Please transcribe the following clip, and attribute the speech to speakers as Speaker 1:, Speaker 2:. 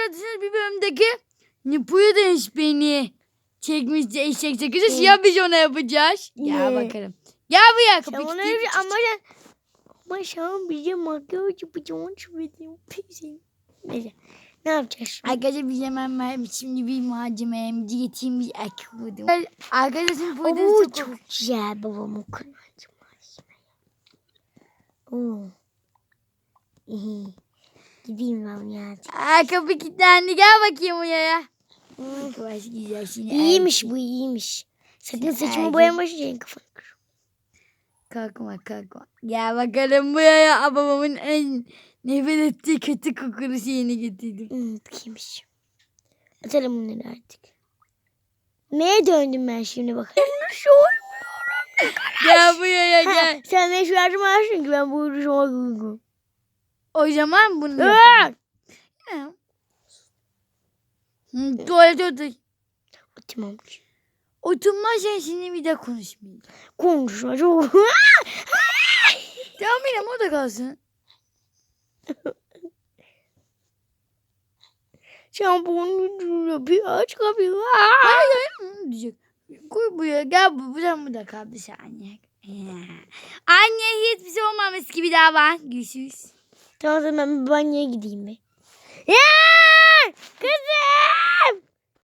Speaker 1: hatırladıysanız bir bölümdeki Nipu'yu demiş beni. Çekmişti eşek çekici. Ya biz ona yapacağız. Gel
Speaker 2: Ne?
Speaker 1: bakalım. Gel buraya
Speaker 2: Sen
Speaker 1: kapı
Speaker 2: ona
Speaker 1: kilitli.
Speaker 2: öyle ama sen ama sen bize makyaj söyledin. Neyse. Ne yapacağız?
Speaker 1: Arkadaşlar biz hemen ben şimdi bir malzememizi getireyim bir ek buldum. Arkadaşlar bu da çok,
Speaker 2: çok güzel babamın kırmızı Oo. İyi. Gideyim ben ya.
Speaker 1: Aa, kapı kilitlendi gel bakayım buraya. Baş güzel şimdi.
Speaker 2: İyiymiş bu iyiymiş. Sakın saçımı boyama şeyin kafanı kır.
Speaker 1: Kalkma kalkma. Gel bakalım buraya. Aa, Babamın en nefret ettiği kötü kokulu şeyini getirdim.
Speaker 2: Hmm, iyiymiş. Atalım bunları artık. Neye döndüm ben şimdi bak.
Speaker 1: Gel buraya gel.
Speaker 2: sen ne şu yardım ki ben bu uğraşıma gülgüm.
Speaker 1: O zaman bunu yapalım. Tuvalete otur.
Speaker 2: Ki.
Speaker 1: Oturmazsan şimdi bir de konuşmayayım.
Speaker 2: Konuşma çok.
Speaker 1: Tamam benim o da kalsın.
Speaker 2: Şampuanı bir aç kapıyı.
Speaker 1: Hayır. Diyecek. Koy buraya gel bu buradan bu da kal bir saniye. Anne hiçbir şey olmamış gibi daha var. Görüşürüz.
Speaker 2: Tamam ben bir banyoya gideyim be. Ya!